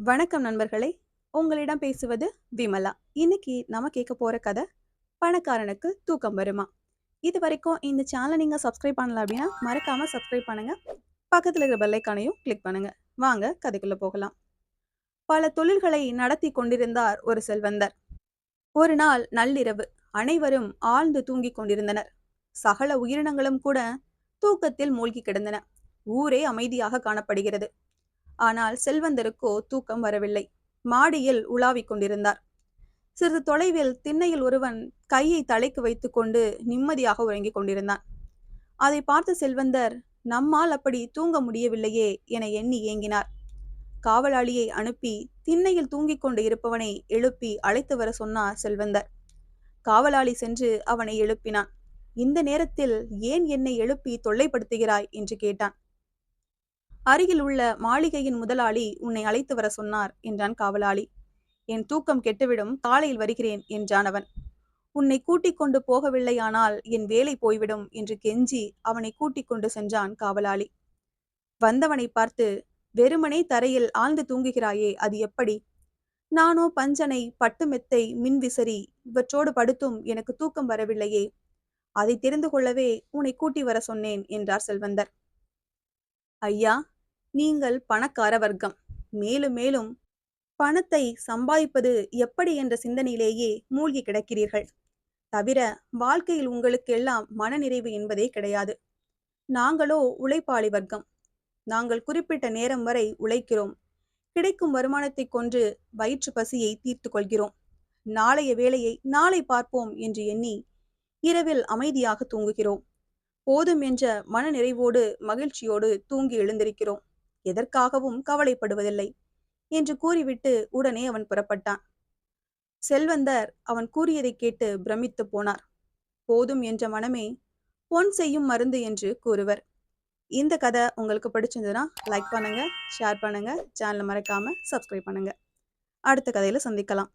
வணக்கம் நண்பர்களே. உங்களிடம் பேசுவது விமலா. இன்னைக்கு நம்ம கேட்க போற கதை பணக்காரனுக்கு தூக்கம் வருமா? இது வரைக்கும் இந்த சேனலை நீங்க சப்ஸ்கிரைப் பண்ணல அப்படின்னா மறக்காம சப்ஸ்கிரைப் பண்ணுங்க. பக்கத்துல இருக்கிற பெல்லைக்கானையும் கிளிக் பண்ணுங்க. வாங்க கதைக்குள்ள போகலாம். பல தொழில்களை நடத்தி கொண்டிருந்தார் ஒரு செல்வந்தர். ஒரு நாள் நள்ளிரவு அனைவரும் ஆழ்ந்து தூங்கிக் கொண்டிருந்தனர். சகல உயிரினங்களும் கூட தூக்கத்தில் மூழ்கி கிடந்தன. ஊரே அமைதியாக காணப்படுகிறது. ஆனால் செல்வந்தருக்கோ தூக்கம் வரவில்லை. மாடியில் உலாவிக் கொண்டிருந்தார். சிறிது தொலைவில் திண்ணையில் ஒருவன் கையை தலைக்கு வைத்துக்கொண்டு நிம்மதியாக உறங்கிக் கொண்டிருந்தான். அதை பார்த்த செல்வந்தர் நம்மால் அப்படி தூங்க முடியவில்லையே என எண்ணி ஏங்கினார். காவலாளியை அனுப்பி திண்ணையில் தூங்கிக் கொண்டு இருப்பவனை எழுப்பி அழைத்து வர சொன்னார் செல்வந்தர். காவலாளி சென்று அவனை எழுப்பினான். இந்த நேரத்தில் ஏன் என்னை எழுப்பி தொல்லைப்படுத்துகிறாய்? என்று கேட்டான். அருகில் உள்ள மாளிகையின் முதலாளி உன்னை அழைத்து வர சொன்னார் என்றான் காவலாளி. என் தூக்கம் கெட்டுவிடும் காலையில் வருகிறேன் என்றான் அவன். உன்னை கூட்டிக் கொண்டு போகவில்லையானால் என் வேலை போய்விடும் என்று கெஞ்சி அவனை கூட்டிக் கொண்டு சென்றான் காவலாளி. வந்தவனை பார்த்து வெறுமனே தரையில் ஆழ்ந்து தூங்குகிறாயே அது எப்படி? நானோ பஞ்சனை பட்டு மெத்தை மின்விசறி இவற்றோடு படுத்தும் எனக்கு தூக்கம் வரவில்லையே. அதை தெரிந்து கொள்ளவே உன்னை கூட்டி வர சொன்னேன் என்றார் செல்வந்தர். ஐயா நீங்கள் பணக்கார வர்க்கம் மேலும் மேலும் பணத்தை சம்பாதிப்பது எப்படி என்ற சிந்தனையிலேயே மூழ்கி கிடக்கிறீர்கள். தவிர வாழ்க்கையில் உங்களுக்கு எல்லாம் மனநிறைவு என்பதே கிடையாது. நாங்களோ உழைப்பாளி வர்க்கம். நாங்கள் குறிப்பிட்ட நேரம் வரை உழைக்கிறோம். கிடைக்கும் வருமானத்தை கொன்று வயிற்று பசியை தீர்த்து கொள்கிறோம். நாளைய வேலையை நாளை பார்ப்போம் என்று எண்ணி இரவில் அமைதியாக தூங்குகிறோம். போதும் என்ற மன நிறைவோடு மகிழ்ச்சியோடு தூங்கி எழுந்திருக்கிறோம். எதற்காகவும் கவலைப்படுவதில்லை என்று கூறிவிட்டு உடனே அவன் புறப்பட்டான். செல்வந்தர் அவன் கூறியதை கேட்டு பிரமித்து போனார். போதும் என்ற மனமே பொன் செய்யும் மருந்து என்று கூறுவர். இந்த கதை உங்களுக்கு பிடிச்சிருந்ததுன்னா லைக் பண்ணுங்க ஷேர் பண்ணுங்க சேனலை மறக்காம சப்ஸ்கிரைப் பண்ணுங்க. அடுத்த கதையில சந்திக்கலாம்.